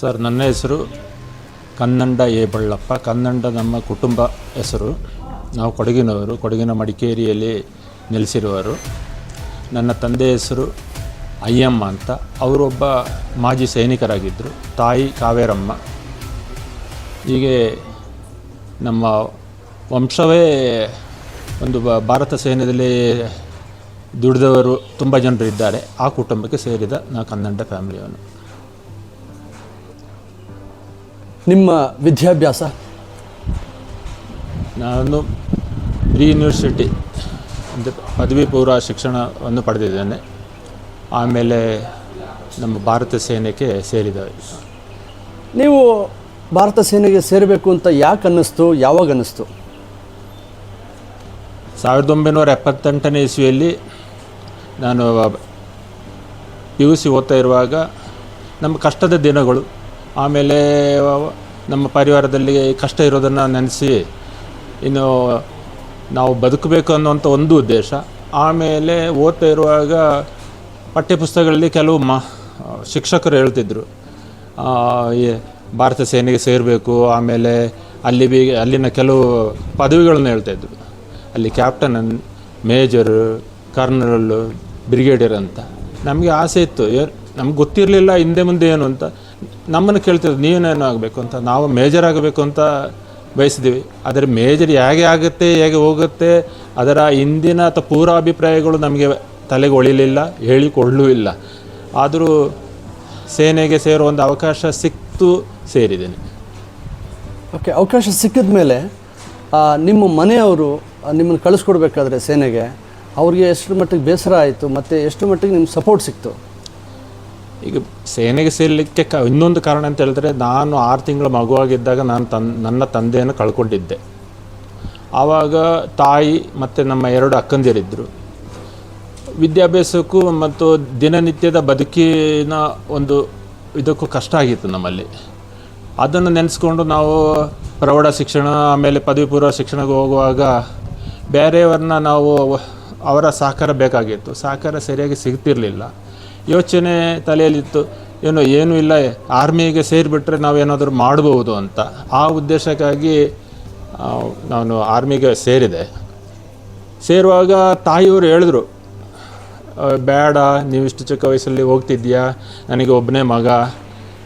Sir, ನನ್ನ ಹೆಸರು ಕನ್ನಂಡ A Ballappa ಕನ್ನಂಡ ನಮ್ಮ ಕುಟುಂಬ ಹೆಸರು. ನಾವು ಕೊಡಗಿನವರು. ಕೊಡಗಿನ ಮಡಿಕೇರಿಯಲ್ಲಿ ನೆಲೆಸಿರುವರು ನನ್ನ ತಂದೆ ಹೆಸರು ಅಯ್ಯಮ್ಮ ಅಂತ. ಅವರೊಬ್ಬ ಮಾಜಿ ಸೈನಿಕರಾಗಿದ್ದರು. ತಾಯಿ ಕಾವೇರಮ್ಮ. ಹೀಗೆ ನಮ್ಮ ವಂಶವೇ ಒಂದು ಭಾರತ ಸೈನ್ಯದಲ್ಲಿ ದುಡಿದವರು ತುಂಬ ಜನರು ಇದ್ದಾರೆ ಆ ಕುಟುಂಬಕ್ಕೆ ಸೇರಿದ ನಾ ಕನ್ನಡ ಫ್ಯಾಮಿಲಿಯವನು ನಿಮ್ಮ ವಿದ್ಯಾಭ್ಯಾಸ? ನಾನು ಪ್ರೀ ಯೂನಿವರ್ಸಿಟಿ ಅಂದರೆ ಪದವಿ ಪೂರ್ವ ಶಿಕ್ಷಣವನ್ನು ಪಡೆದಿದ್ದೇನೆ. ಆಮೇಲೆ ನಮ್ಮ ಭಾರತ ಸೇನೆಗೆ ಸೇರಿದ. ನೀವು ಭಾರತ ಸೇನೆಗೆ ಸೇರಬೇಕು ಅಂತ ಯಾಕೆ ಅನ್ನಿಸ್ತು ಯಾವಾಗ ಅನ್ನಿಸ್ತು ಸಾವಿರದ ಒಂಬೈನೂರ ಎಪ್ಪತ್ತೆಂಟನೇ ಇಸ್ವಿಯಲ್ಲಿ ನಾನು ಪಿ ಯು ಸಿ ಓದ್ತಾ ಇರುವಾಗ ನಮ್ಮ ಕಷ್ಟದ ದಿನಗಳು ಆಮೇಲೆ ನಮ್ಮ ಪರಿವಾರದಲ್ಲಿ ಕಷ್ಟ ಇರೋದನ್ನು ನೆನೆಸಿ, ಇನ್ನು ನಾವು ಬದುಕಬೇಕು ಅನ್ನುವಂಥ ಒಂದು ಉದ್ದೇಶ. ಆಮೇಲೆ ಓದ್ತಾ ಇರುವಾಗ ಪಠ್ಯಪುಸ್ತಕಗಳಲ್ಲಿ ಕೆಲವು ಮ, ಶಿಕ್ಷಕರು ಹೇಳ್ತಿದ್ರು. ಭಾರತ ಸೇನೆಗೆ ಸೇರಬೇಕು, ಆಮೇಲೆ ಅಲ್ಲಿ ಬಿ, ಅಲ್ಲಿನ ಕೆಲವು ಪದವಿಗಳನ್ನು ಹೇಳ್ತಾಯಿದ್ರು ಅಲ್ಲಿ ಕ್ಯಾಪ್ಟನ್, ಮೇಜರು, ಕರ್ನಲ್, ಬ್ರಿಗೇಡಿಯರ್ ಅಂತ. ನಮಗೆ ಆಸೆ ಇತ್ತು ನಮ್ಗೆ ಗೊತ್ತಿರಲಿಲ್ಲ ಹಿಂದೆ ಮುಂದೆ ಏನು ಅಂತ. ನಮ್ಮನ್ನು ಕೇಳ್ತಿದ್ರು ನೀವೇನೇನು ಆಗಬೇಕು ಅಂತ, ನಾವು ಮೇಜರ್ ಆಗಬೇಕು ಅಂತ ಬಯಸಿದ್ದೀವಿ. ಆದರೆ ಮೇಜರ್ ಹೇಗೆ ಆಗುತ್ತೆ, ಹೇಗೆ ಹೋಗುತ್ತೆ, ಅದರ ಹಿಂದಿನ ಅಥವಾ ಪೂರ್ವಾಭಿಪ್ರಾಯಗಳು ನಮಗೆ ತಲೆಗೆ ಒಳಿಲಿಲ್ಲ, ಹೇಳಿಕೊಳ್ಳೂ ಇಲ್ಲ. ಆದರೂ ಸೇನೆಗೆ ಸೇರೋ ಒಂದು ಅವಕಾಶ ಸಿಕ್ತು, ಸೇರಿದ್ದೇನೆ. ಓಕೆ ಅವಕಾಶ ಸಿಕ್ಕಿದ ಮೇಲೆ ನಿಮ್ಮ ಮನೆಯವರು ನಿಮ್ಮನ್ನು ಕಳಿಸ್ಕೊಡ್ಬೇಕಾದ್ರೆ ಸೇನೆಗೆ, ಅವ್ರಿಗೆ ಎಷ್ಟು ಮಟ್ಟಿಗೆ ಬೇಸರ ಆಯಿತು, ಮತ್ತು ಎಷ್ಟು ಮಟ್ಟಿಗೆ ನಿಮ್ಮ ಸಪೋರ್ಟ್ ಸಿಕ್ತು? ಈಗ ಸೇನೆಗೆ ಸೇರಲಿಕ್ಕೆ ಕ ಇನ್ನೊಂದು ಕಾರಣ ಅಂತ ಹೇಳಿದ್ರೆ ನಾನು ಆರು ತಿಂಗಳ ಮಗುವಾಗಿದ್ದಾಗ ನಾನು ತನ್, ನನ್ನ ತಂದೆಯನ್ನು ಕಳ್ಕೊಂಡಿದ್ದೆ. ಆವಾಗ ತಾಯಿ ಮತ್ತು ನಮ್ಮ ಎರಡು ಅಕ್ಕಂದಿರಿದ್ದರು ವಿದ್ಯಾಭ್ಯಾಸಕ್ಕೂ ಮತ್ತು ದಿನನಿತ್ಯದ ಬದುಕಿನ ಒಂದು ಇದಕ್ಕೂ ಕಷ್ಟ ಆಗಿತ್ತು ನಮ್ಮಲ್ಲಿ. ಅದನ್ನು ನೆನೆಸ್ಕೊಂಡು ನಾವು ಪ್ರೌಢ ಶಿಕ್ಷಣ, ಆಮೇಲೆ ಪದವಿ ಪೂರ್ವ ಶಿಕ್ಷಣಕ್ಕೆ ಹೋಗುವಾಗ ಬೇರೆಯವ್ರನ್ನ ನಾವು ಅವರ ಸಹಕಾರ ಬೇಕಾಗಿತ್ತು. ಸಹಕಾರ ಸರಿಯಾಗಿ ಸಿಗ್ತಿರಲಿಲ್ಲ. ಯೋಚನೆ ತಲೆಯಲ್ಲಿತ್ತು. ಏನು, ಏನೂ ಇಲ್ಲ, ಆರ್ಮಿಗೆ ಸೇರಿಬಿಟ್ರೆ ನಾವೇನಾದರೂ ಮಾಡ್ಬೋದು ಅಂತ. ಆ ಉದ್ದೇಶಕ್ಕಾಗಿ ನಾನು ಆರ್ಮಿಗೆ ಸೇರಿದೆ. ಸೇರುವಾಗ ತಾಯಿಯವರು ಹೇಳಿದ್ರು ಬೇಡ, ನೀವು ಇಷ್ಟು ಚಿಕ್ಕ ವಯಸ್ಸಲ್ಲಿ ಹೋಗ್ತಿದ್ಯಾ ನನಗೆ ಒಬ್ಬನೇ ಮಗ,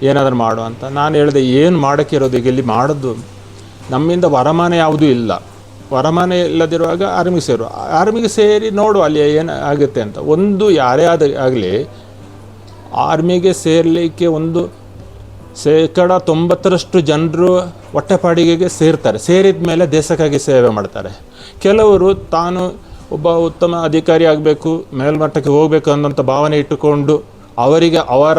ಏನಾದರೂ ಮಾಡು ಅಂತ. ನಾನು ಹೇಳಿದೆ, ಏನು ಮಾಡೋಕ್ಕಿರೋದು? ಈಗ ಇಲ್ಲಿ ಮಾಡೋದು ನಮ್ಮಿಂದ ವರಮಾನ ಯಾವುದೂ ಇಲ್ಲ. ವರಮಾನ ಇಲ್ಲದಿರುವಾಗ ಆರ್ಮಿಗೆ ಸೇರು. ಆರ್ಮಿಗೆ ಸೇರಿ ನೋಡು ಅಲ್ಲಿ ಏನು ಆಗುತ್ತೆ ಅಂತ. ಒಂದು ಯಾರೇ ಆದ, ಆಗಲಿ ಆರ್ಮಿಗೆ ಸೇರಲಿಕ್ಕೆ ಒಂದು ಶೇಕಡ ತೊಂಬತ್ತರಷ್ಟು ಜನರು ಹೊಟ್ಟೆಪಾಡಿಗೆಗೆ ಸೇರ್ತಾರೆ. ಸೇರಿದ ಮೇಲೆ ದೇಶಕ್ಕಾಗಿ ಸೇವೆ ಮಾಡ್ತಾರೆ. ಕೆಲವರು ತಾನು ಒಬ್ಬ ಉತ್ತಮ ಅಧಿಕಾರಿ ಆಗಬೇಕು, ಮೇಲ್ಮಟ್ಟಕ್ಕೆ ಹೋಗಬೇಕು ಅನ್ನೋಂಥ ಭಾವನೆ ಇಟ್ಟುಕೊಂಡು ಅವರಿಗೆ ಅವರ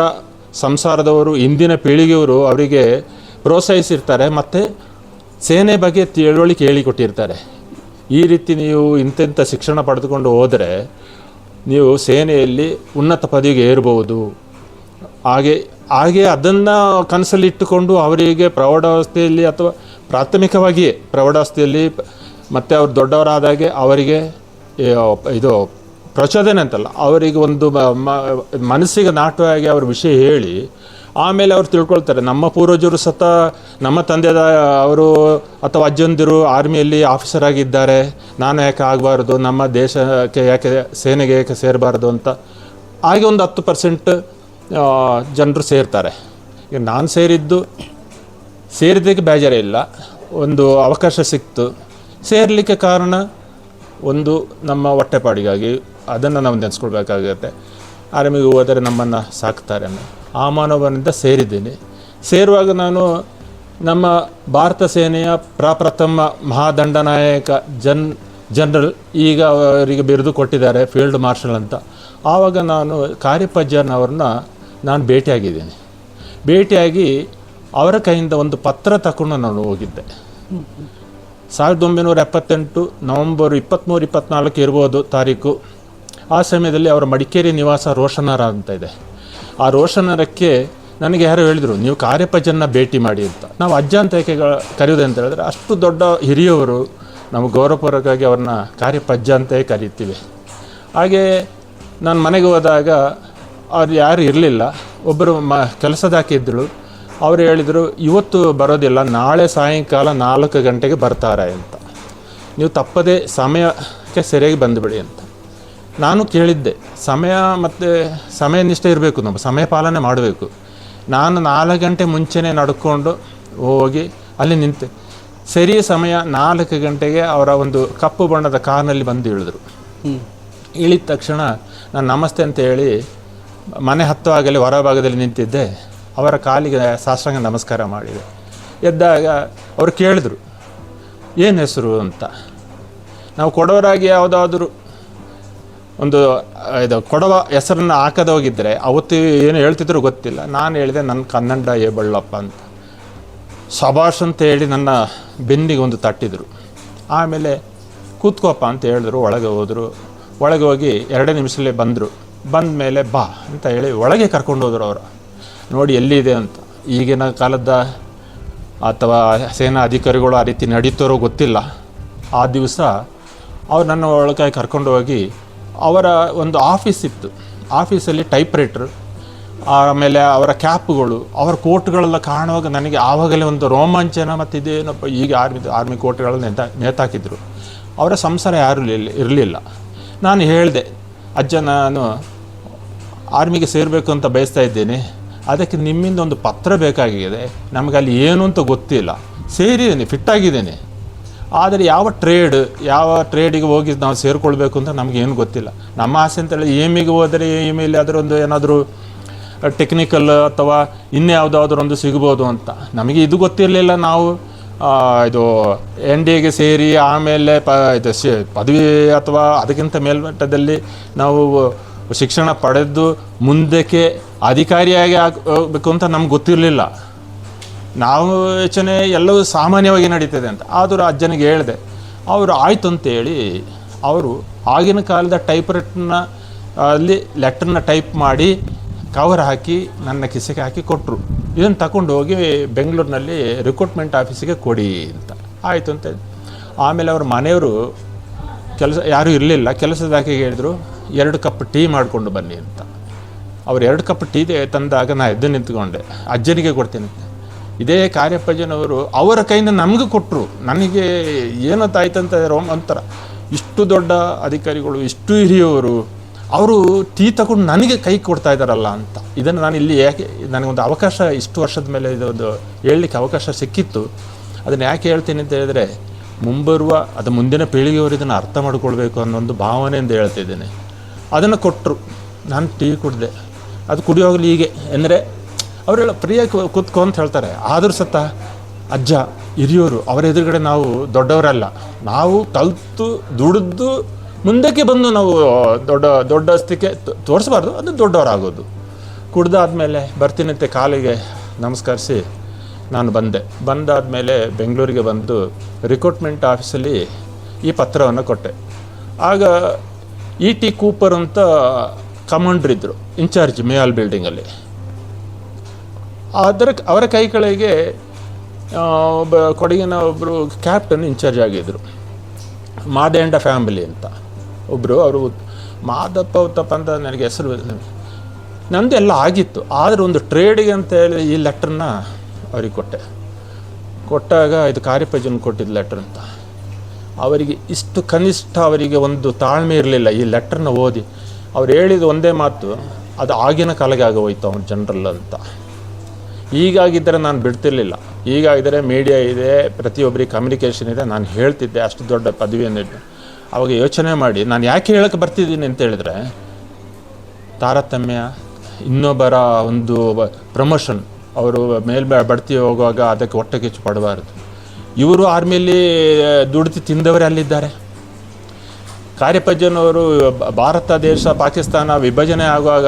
ಸಂಸಾರದವರು, ಇಂದಿನ ಪೀಳಿಗೆಯವರು ಅವರಿಗೆ ಪ್ರೋತ್ಸಾಹಿಸಿರ್ತಾರೆ. ಮತ್ತು ಸೇನೆ ಬಗ್ಗೆ ತಿಳುವಳಿಕೆ ಹೇಳಿಕೊಟ್ಟಿರ್ತಾರೆ. ಈ ರೀತಿ ನೀವು ಇಂತೆಂಥ ಶಿಕ್ಷಣ ಪಡೆದುಕೊಂಡು ಹೋದರೆ ನೀವು ಸೇನೆಯಲ್ಲಿ ಉನ್ನತ ಪದವಿಗೆ ಏರ್ಬೋದು. ಹಾಗೆ ಹಾಗೆ ಅದನ್ನು ಕನಸಲ್ಲಿಟ್ಟುಕೊಂಡು ಅವರಿಗೆ ಪ್ರೌಢಾವಸ್ಥೆಯಲ್ಲಿ ಅಥವಾ ಪ್ರಾಥಮಿಕವಾಗಿಯೇ ಪ್ರೌಢಾವಸ್ಥೆಯಲ್ಲಿ ಮತ್ತು ಅವ್ರು ದೊಡ್ಡವರಾದಾಗೆ ಅವರಿಗೆ ಇದು ಪ್ರಚೋದನೆ ಅಂತಲ್ಲ, ಅವರಿಗೆ ಒಂದು ಮನಸ್ಸಿಗೆ ನಾಟವಾಗಿ ಅವ್ರ ವಿಷಯ ಹೇಳಿ ಆಮೇಲೆ ಅವ್ರು ತಿಳ್ಕೊಳ್ತಾರೆ. ನಮ್ಮ ಪೂರ್ವಜರು ಸತ ನಮ್ಮ ತಂದೆದ ಅವರು ಅಥವಾ ಅಜ್ಜಂದಿರು ಆರ್ಮಿಯಲ್ಲಿ ಆಫೀಸರ್ ಆಗಿದ್ದಾರೆ. ನಾನು ಯಾಕೆ ಆಗಬಾರ್ದು? ನಮ್ಮ ದೇಶಕ್ಕೆ ಯಾಕೆ, ಸೇನೆಗೆ ಯಾಕೆ ಸೇರಬಾರ್ದು ಅಂತ. ಹಾಗೆ ಒಂದು ಹತ್ತು ಪರ್ಸೆಂಟ್ ಜನರು ಸೇರ್ತಾರೆ. ಈಗ ನಾನು ಸೇರಿದ್ದು, ಸೇರಿದ್ದಕ್ಕೆ ಬೇಜಾರೇ ಇಲ್ಲ. ಒಂದು ಅವಕಾಶ ಸಿಕ್ತು. ಸೇರಲಿಕ್ಕೆ ಕಾರಣ ಒಂದು ನಮ್ಮ ಹೊಟ್ಟೆಪಾಡಿಗಾಗಿ ಅದನ್ನು ನಾವು ನೆನೆಸ್ಕೊಳ್ಬೇಕಾಗುತ್ತೆ. ಆರ್ಮಿಗೆ ಹೋದರೆ ನಮ್ಮನ್ನು ಸಾಕ್ತಾರೆ ಅನ್ನೋ ಆ ಮಾನವನಿಂದ ಸೇರಿದ್ದೀನಿ. ಸೇರುವಾಗ ನಾನು ನಮ್ಮ ಭಾರತ ಸೇನೆಯ ಪ್ರಪ್ರಥಮ ಮಹಾದಂಡನಾಯಕ ಜನ್, ಜನರಲ್ ಈಗ ಅವರಿಗೆ ಬಿರುದು ಕೊಟ್ಟಿದ್ದಾರೆ, ಫೀಲ್ಡ್ ಮಾರ್ಷಲ್ ಅಂತ. ಆವಾಗ ನಾನು ಕಾರ್ಯಪಜ್ಜನ್ ಅವ್ರನ್ನ ನಾನು ಭೇಟಿಯಾಗಿದ್ದೀನಿ. ಭೇಟಿಯಾಗಿ ಅವರ ಕೈಯಿಂದ ಒಂದು ಪತ್ರ ತಗೊಂಡು ನಾನು ಹೋಗಿದ್ದೆ. ಸಾವಿರದ ಒಂಬೈನೂರ ಎಪ್ಪತ್ತೆಂಟು ನವಂಬರ್ ಇಪ್ಪತ್ತ್ಮೂರು ಇಪ್ಪತ್ತ್ನಾಲ್ಕು ಇರ್ಬೋದು ತಾರೀಕು. ಆ ಸಮಯದಲ್ಲಿ ಅವರ ಮಡಿಕೇರಿ ನಿವಾಸ ರೋಷನರ ಅಂತ ಇದೆ. ಆ ರೋಷನರಕ್ಕೆ ನನಗೆ ಯಾರು ಹೇಳಿದರು, ನೀವು ಕಾರ್ಯಪಜನ್ನ ಭೇಟಿ ಮಾಡಿ ಅಂತ. ನಾವು ಅಜ್ಜ ಅಂತ ಏಕೆ ಕರೆಯೋದು ಅಂತ ಹೇಳಿದ್ರೆ, ಅಷ್ಟು ದೊಡ್ಡ ಹಿರಿಯವರು ನಮ್ಮ ಗೌರವಪೂರ್ವಕವಾಗಿ ಅವ್ರನ್ನ ಕಾರ್ಯಪಜ್ಜ ಅಂತ ಕರೀತೀವಿ. ಹಾಗೆ ನಾನು ಮನೆಗೆ ಹೋದಾಗ ಅವ್ರು ಯಾರು ಇರಲಿಲ್ಲ. ಒಬ್ಬರು ಮ ಕೆಲಸದಾಕಿದ್ದಳು ಅವರು ಅವ್ರು ಹೇಳಿದರು, ಇವತ್ತು ಬರೋದಿಲ್ಲ, ನಾಳೆ ಸಾಯಂಕಾಲ ನಾಲ್ಕು ಗಂಟೆಗೆ ಬರ್ತಾರೆ ಅಂತ. ನೀವು ತಪ್ಪದೇ ಸಮಯಕ್ಕೆ ಸರಿಯಾಗಿ ಬಂದುಬಿಡಿ ಅಂತ. ನಾನು ಕೇಳಿದ್ದೆ ಸಮಯ ಮತ್ತು ಸಮಯ ನಿಷ್ಠೆ ಇರಬೇಕು ನಮ್ಮ ಸಮಯ ಪಾಲನೆ ಮಾಡಬೇಕು. ನಾನು ನಾಲ್ಕು ಗಂಟೆ ಮುಂಚೆನೇ ನಡ್ಕೊಂಡು ಹೋಗಿ ಅಲ್ಲಿ ನಿಂತೆ. ಸರಿ ಸಮಯ ನಾಲ್ಕು ಗಂಟೆಗೆ ಅವರ ಒಂದು ಕಪ್ಪು ಬಣ್ಣದ ಕಾರ್ನಲ್ಲಿ ಬಂದು ಇಳಿದ್ರು. ಇಳಿದ ತಕ್ಷಣ ನಾನು ನಮಸ್ತೆ ಅಂತ ಹೇಳಿ ಮನೆ ಹತ್ತುವಾಗಲೇ ಹೊರಭಾಗದಲ್ಲಿ ನಿಂತಿದ್ದೆ. ಅವರ ಕಾಲಿಗೆ ಸಾಷ್ಟಾಂಗ ನಮಸ್ಕಾರ ಮಾಡಿದೆ. ಎದ್ದಾಗ ಅವರು ಕೇಳಿದ್ರು ಏನು ಹೆಸರು ಅಂತ. ನಾವು ಕೊಡೋರಾಗಿ ಯಾವುದಾದ್ರೂ ಒಂದು ಇದು ಕೊಡವ ಹೆಸರನ್ನು ಹಾಕದೋಗಿದ್ರೆ ಅವತ್ತು ಏನು ಹೇಳ್ತಿದ್ರು ಗೊತ್ತಿಲ್ಲ. ನಾನು ಹೇಳಿದೆ ನನ್ನ ಕನ್ನಡ ಏ ಬಳ್ಳಪ್ಪ ಅಂತ. ಸಭಾಷ್ ಅಂತ ಹೇಳಿ ನನ್ನ ಬೆನ್ನಿಗೆ ಒಂದು ತಟ್ಟಿದ್ರು. ಆಮೇಲೆ ಕೂತ್ಕೋಪ್ಪ ಅಂತ ಹೇಳಿದ್ರು, ಒಳಗೆ ಹೋದರು. ಒಳಗೆ ಹೋಗಿ ಎರಡೇ ನಿಮಿಷದಲ್ಲೇ ಬಂದರು. ಬಂದ ಮೇಲೆ ಬಾ ಅಂತ ಹೇಳಿ ಒಳಗೆ ಕರ್ಕೊಂಡು ಹೋದರು ಅವರು. ನೋಡಿ, ಎಲ್ಲಿದೆ ಅಂತ. ಈಗಿನ ಕಾಲದ ಅಥವಾ ಸೇನಾ ಅಧಿಕಾರಿಗಳು ಆ ರೀತಿ ನಡೀತಾರೋ ಗೊತ್ತಿಲ್ಲ. ಆ ದಿವಸ ಅವ್ರು ನನ್ನ ಒಳಗೆ ಕರ್ಕೊಂಡು ಹೋಗಿ ಅವರ ಒಂದು ಆಫೀಸ್ ಇತ್ತು. ಆಫೀಸಲ್ಲಿ ಟೈಪ್ ರೈಟ್ರು ಆಮೇಲೆ ಅವರ ಕ್ಯಾಪ್ಗಳು, ಅವರ ಕೋಟ್ಗಳೆಲ್ಲ ಕಾಣುವಾಗ ನನಗೆ ಆವಾಗಲೇ ಒಂದು ರೋಮಾಂಚನ ಮತ್ತು ಇದೇನಪ್ಪ ಈಗ ಆರ್ಮಿ ಆರ್ಮಿ ಕೋಟ್ಗಳನ್ನು ನೇತಾ, ನೇತಾಕಿದ್ರು. ಅವರ ಸಂಸಾರ ಯಾರು ಇರಲಿಲ್ಲ ನಾನು ಹೇಳಿದೆ, ಅಜ್ಜ ನಾನು ಆರ್ಮಿಗೆ ಸೇರಬೇಕು ಅಂತ ಬಯಸ್ತಾ ಇದ್ದೇನೆ. ಅದಕ್ಕೆ ನಿಮ್ಮಿಂದ ಒಂದು ಪತ್ರ ಬೇಕಾಗಿದೆ. ನಮಗೆ ಅಲ್ಲಿ ಏನು ಅಂತ ಗೊತ್ತಿಲ್ಲ. ಸೇರಿದ್ದೇನೆ ಫಿಟ್ಟಾಗಿದ್ದೇನೆ ಆದರೆ ಯಾವ ಟ್ರೇಡ್ ಯಾವ ಟ್ರೇಡಿಗೆ ಹೋಗಿ ನಾವು ಸೇರಿಕೊಳ್ಬೇಕು ಅಂತ ನಮಗೇನು ಗೊತ್ತಿಲ್ಲ. ನಮ್ಮ ಆಸೆ ಅಂತೇಳಿ ಏಮಿಗೆ ಹೋದರೆ ಏಮಿಲಿ ಅದರೊಂದು ಏನಾದರೂ ಟೆಕ್ನಿಕಲ್ ಅಥವಾ ಒಂದು ಸಿಗ್ಬೋದು ಅಂತ. ನಮಗೆ ಇದು ಗೊತ್ತಿರಲಿಲ್ಲ ನಾವು ಇದು ಎನ್ ಡಿ ಎಗೆ ಸೇರಿ ಆಮೇಲೆ ಪ, ಇದು ಶಿ, ಪದವಿ ಅಥವಾ ಅದಕ್ಕಿಂತ ಮೇಲ್ಮಟ್ಟದಲ್ಲಿ ನಾವು ಶಿಕ್ಷಣ ಪಡೆದು ಮುಂದಕ್ಕೆ ಅಧಿಕಾರಿಯಾಗಿ ಆಗಬೇಕು ಅಂತ ನಮ್ಗೆ ಗೊತ್ತಿರಲಿಲ್ಲ. ನಾವು ಯೋಚನೆ ಎಲ್ಲವೂ ಸಾಮಾನ್ಯವಾಗಿ ನಡೀತದೆ ಅಂತ. ಆದರೂ ಅಜ್ಜನಿಗೆ ಹೇಳಿದೆ, ಅವರು ಆಯ್ತು ಅಂತೇಳಿ ಅವರು ಆಗಿನ ಕಾಲದ ಟೈಪ್ ಅಲ್ಲಿ ಲೆಟ್ರನ್ನ ಟೈಪ್ ಮಾಡಿ ಕವರ್ ಹಾಕಿ ನನ್ನ ಕಿಸೆಗೆ ಹಾಕಿ ಕೊಟ್ಟರು ಇದನ್ನು ತಗೊಂಡು ಹೋಗಿ ಬೆಂಗಳೂರಿನಲ್ಲಿ ರಿಕ್ರೂಟ್ಮೆಂಟ್ ಆಫೀಸಿಗೆ ಕೊಡಿ ಅಂತ. ಆಯಿತು ಅಂತ ಆಮೇಲೆ ಅವ್ರ ಮನೆಯವರು ಕೆಲಸ, ಯಾರೂ ಇರಲಿಲ್ಲ. ಕೆಲಸದಾಕೆ ಹೇಳಿದರು, ಎರಡು ಕಪ್ ಟೀ ಮಾಡಿಕೊಂಡು ಬನ್ನಿ ಅಂತ. ಅವ್ರು ಎರಡು ಕಪ್ ಟೀ ತಂದಾಗ ನಾನು ಎದ್ದು ನಿಂತ್ಕೊಂಡೆ. ಅಜ್ಜನಿಗೆ ಕೊಡ್ತೀನಿ. ಇದೇ ಕಾರ್ಯಪ್ಪಜ್ಜನವರು ಅವರ ಕೈಯಿಂದ ನಮಗೆ ಕೊಟ್ಟರು ನನಗೆ ಏನತ್ತಾಯ್ತಂತ ರೋಮ್ ಒಂಥರ ಇಷ್ಟು ದೊಡ್ಡ ಅಧಿಕಾರಿಗಳು, ಇಷ್ಟು ಹಿರಿಯವರು, ಅವರು ಟೀ ತಗೊಂಡು ನನಗೆ ಕೈ ಕೊಡ್ತಾ ಇದ್ದಾರಲ್ಲ ಅಂತ. ಇದನ್ನು ನಾನು ಇಲ್ಲಿ ಯಾಕೆ, ನನಗೊಂದು ಅವಕಾಶ, ಇಷ್ಟು ವರ್ಷದ ಮೇಲೆ ಇದೊಂದು ಹೇಳಲಿಕ್ಕೆ ಅವಕಾಶ ಸಿಕ್ಕಿತ್ತು. ಅದನ್ನು ಯಾಕೆ ಹೇಳ್ತೀನಿ ಅಂತ ಹೇಳಿದ್ರೆ, ಮುಂಬರುವ, ಅದು ಮುಂದಿನ ಪೀಳಿಗೆಯವರು ಇದನ್ನು ಅರ್ಥ ಮಾಡಿಕೊಳ್ಬೇಕು ಅನ್ನೋ ಒಂದು ಭಾವನೆಯಿಂದ ಹೇಳ್ತಿದ್ದೇನೆ ಅದನ್ನು ಕೊಟ್ಟರು. ನಾನು ಟೀ ಕುಡಿದೆ. ಅದು ಕುಡಿಯೋಗಲಿ ಹೀಗೆ. ಅಂದರೆ ಅವರೆಲ್ಲ ಪ್ರಿಯ ಕೂತ್ಕೊ ಅಂತ ಹೇಳ್ತಾರೆ. ಆದರೂ ಸತ್ತ ಅಜ್ಜ, ಹಿರಿಯೋರು, ಅವರ ಎದುರುಗಡೆ ನಾವು ದೊಡ್ಡವರಲ್ಲ. ನಾವು ಕಲಿತು ದುಡಿದು ಮುಂದಕ್ಕೆ ಬಂದು ನಾವು ದೊಡ್ಡ ದೊಡ್ಡ ಅಸ್ತಿಕೆ ತೋರಿಸ್ಬಾರ್ದು, ಅದು ದೊಡ್ಡವರಾಗೋದು. ಕುಡ್ದಾದ್ಮೇಲೆ ಬರ್ತೀನಂತೆ ಕಾಲಿಗೆ ನಮಸ್ಕರಿಸಿ ನಾನು ಬಂದೆ. ಬಂದಾದ ಮೇಲೆ ಬೆಂಗಳೂರಿಗೆ ಬಂದು ರಿಕ್ರೂಟ್ಮೆಂಟ್ ಆಫೀಸಲ್ಲಿ ಈ ಪತ್ರವನ್ನು ಕೊಟ್ಟೆ. ಆಗ ಇ ಟಿ ಕೂಪರ್ ಅಂತ ಕಮಾಂಡ್ರ್ ಇದ್ದರು ಇನ್ಚಾರ್ಜ್ ಮೇಯಾಲ್ ಬಿಲ್ಡಿಂಗಲ್ಲಿ. ಅದರ ಅವರ ಕೈ ಕೆಳಗೆ ಒಬ್ಬ ಕೊಡಗಿನ ಒಬ್ಬರು ಕ್ಯಾಪ್ಟನ್ ಇನ್ಚಾರ್ಜ್ ಆಗಿದ್ದರು ಮಾದೇಂಡ ಫ್ಯಾಮಿಲಿ ಅಂತ. ಒಬ್ಬರು ಅವರು ಮಾದಪ್ಪ ಉತ್ತಪ್ಪ ಅಂತ ನನಗೆ ಹೆಸರು ನಂದು ಎಲ್ಲ ಆಗಿತ್ತು. ಆದರೆ ಒಂದು ಟ್ರೇಡಿಗೆ ಅಂತ ಹೇಳಿ ಈ ಲೆಟ್ರನ್ನ ಅವ್ರಿಗೆ ಕೊಟ್ಟೆ. ಕೊಟ್ಟಾಗ ಇದು ಕಾರ್ಯಪಜನ್ ಕೊಟ್ಟಿದ್ದು ಲೆಟ್ರ್ ಅಂತ. ಅವರಿಗೆ ಇಷ್ಟು ಕನಿಷ್ಠ ಅವರಿಗೆ ಒಂದು ತಾಳ್ಮೆ ಇರಲಿಲ್ಲ ಈ ಲೆಟ್ರನ್ನ ಓದಿ. ಅವ್ರು ಹೇಳಿದ ಒಂದೇ ಮಾತು, ಅದು ಆಗಿನ ಕಾಲಕ್ಕೆ ಆಗೋಯ್ತು ಅವನ ಜನರಲ್ ಅಂತ. ಈಗಾಗಿದ್ದರೆ ನಾನು ಬಿಡ್ತಿರ್ಲಿಲ್ಲ. ಈಗಾಗಿದ್ದರೆ ಮೀಡಿಯಾ ಇದೆ, ಪ್ರತಿಯೊಬ್ಬರಿಗೆ ಕಮ್ಯುನಿಕೇಷನ್ ಇದೆ, ನಾನು ಹೇಳ್ತಿದ್ದೆ ಅಷ್ಟು ದೊಡ್ಡ ಪದವಿಯನ್ನಿಟ್ಟು ಅವಾಗ ಯೋಚನೆ ಮಾಡಿ, ನಾನು ಯಾಕೆ ಹೇಳಕ್ಕೆ ಬರ್ತಿದ್ದೀನಿ ಅಂತ ಹೇಳಿದ್ರೆ, ತಾರತಮ್ಯ, ಇನ್ನೊಬ್ಬರ ಒಂದು ಪ್ರಮೋಷನ್ ಅವರು ಮೇಲ್ ಬಡ್ತಿ ಹೋಗುವಾಗ ಅದಕ್ಕೆ ಹೊಟ್ಟೆ ಕಿಚ್ಚು ಪಡಬಾರ್ದು. ಇವರು ಆರ್ಮಿಯಲ್ಲಿ ದುಡಿದು ತಿಂದವರೇ ಅಲ್ಲಿದ್ದಾರೆ. ಕಾರ್ಯಪಜ್ಜನವರು ಭಾರತ ದೇಶ, ಪಾಕಿಸ್ತಾನ ವಿಭಜನೆ ಆಗುವಾಗ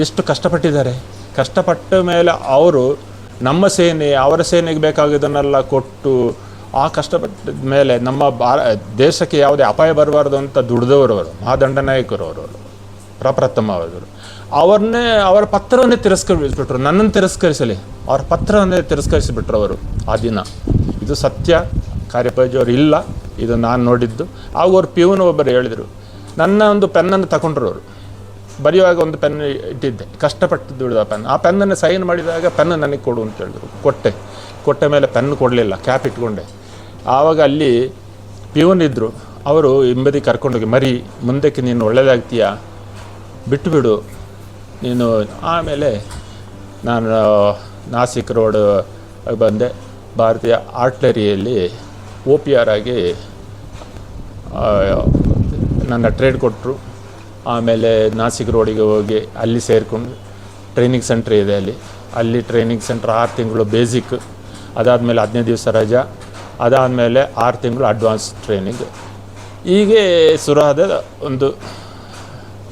ಎಷ್ಟು ಕಷ್ಟಪಟ್ಟಿದ್ದಾರೆ. ಕಷ್ಟಪಟ್ಟ ಮೇಲೆ ಅವರು ನಮ್ಮ ಸೇನೆ, ಅವರ ಸೇನೆಗೆ ಬೇಕಾಗಿದ್ದನ್ನೆಲ್ಲ ಕೊಟ್ಟು ಆ ಕಷ್ಟಪಟ್ಟ ಮೇಲೆ ನಮ್ಮ ಭಾರ, ದೇಶಕ್ಕೆ ಯಾವುದೇ ಅಪಾಯ ಬರಬಾರ್ದು ಅಂತ ದುಡಿದವರು ಅವರು ಮಹಾದಂಡ ನಾಯಕರು ಅವರು, ಪ್ರಪ್ರಥಮ ಅವರು. ಅವ್ರನ್ನೇ, ಅವರ ಪತ್ರವನ್ನೇ ತಿರಸ್ಕರಿಸ್ಬಿಟ್ರು. ನನ್ನನ್ನು ತಿರಸ್ಕರಿಸಲಿ. ಅವ್ರ ಪತ್ರವನ್ನೇ ತಿರಸ್ಕರಿಸಿಬಿಟ್ರು ಅವರು ಆ ದಿನ. ಇದು ಸತ್ಯ. ಕಾರ್ಯಪಜ್ ಅವರು ಇಲ್ಲ. ಇದು ನಾನು ನೋಡಿದ್ದು. ಆಗ ಅವ್ರು ಯುನ ಒಬ್ಬರು ಹೇಳಿದರು. ನನ್ನ ಒಂದು ಪೆನ್ನನ್ನು ತಗೊಂಡ್ರು ಅವರು. ಬರೆಯುವಾಗ ಒಂದು ಪೆನ್ ಇಟ್ಟಿದ್ದೆ. ಕಷ್ಟಪಟ್ಟು ದುಡಿದ ಪೆನ್ ಆ ಪೆನ್ನನ್ನು ಸೈನ್ ಮಾಡಿದಾಗ ಪೆನ್ ನನಗೆ ಕೊಡು ಅಂತ ಹೇಳಿದ್ರು. ಕೊಟ್ಟೆ. ಕೊಟ್ಟ ಮೇಲೆ ಪೆನ್ ಕೊಡಲಿಲ್ಲ. ಕ್ಯಾಪ್ ಇಟ್ಕೊಂಡೆ. ಆವಾಗ ಅಲ್ಲಿ ಪ್ಯೂನ್ ಇದ್ದರು ಅವರು ಹಿಂಬದಿ ಕರ್ಕೊಂಡೋಗಿ, ಮರಿ, ಮುಂದಕ್ಕೆ ನೀನು ಒಳ್ಳೆಯದಾಗ್ತೀಯ ಬಿಟ್ಟುಬಿಡು ನೀನು ಆಮೇಲೆ ನಾನು ನಾಸಿಕ್ ರೋಡ್ ಬಂದೆ. ಭಾರತೀಯ ಆರ್ಟ್ಲರಿಯಲ್ಲಿ ಓ ಪಿ ಆರ್ ಆಗಿ ನನ್ನ ಟ್ರೇಡ್ ಕೊಟ್ಟರು ಆಮೇಲೆ ನಾಸಿಕ್ ರೋಡಿಗೆ ಹೋಗಿ ಅಲ್ಲಿ ಸೇರಿಕೊಂಡು ಟ್ರೈನಿಂಗ್ ಸೆಂಟ್ರ್ ಇದೆ ಅಲ್ಲಿ. ಅಲ್ಲಿ ಟ್ರೈನಿಂಗ್ ಸೆಂಟ್ರ್ ಆರು ತಿಂಗಳು ಬೇಸಿಕ್ ಅದಾದಮೇಲೆ ಹದಿನೈದು ದಿವಸ ರಜಾ. ಅದಾದಮೇಲೆ ಆರು ತಿಂಗಳು ಅಡ್ವಾನ್ಸ್ ಟ್ರೈನಿಂಗ್ ಹೀಗೆ ಶುರುವಾದ ಒಂದು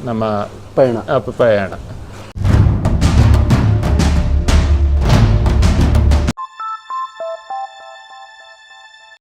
ನಮ್ಮ ಪಯಣ. ಪಯಣ. ಪ್ರಯಾಣ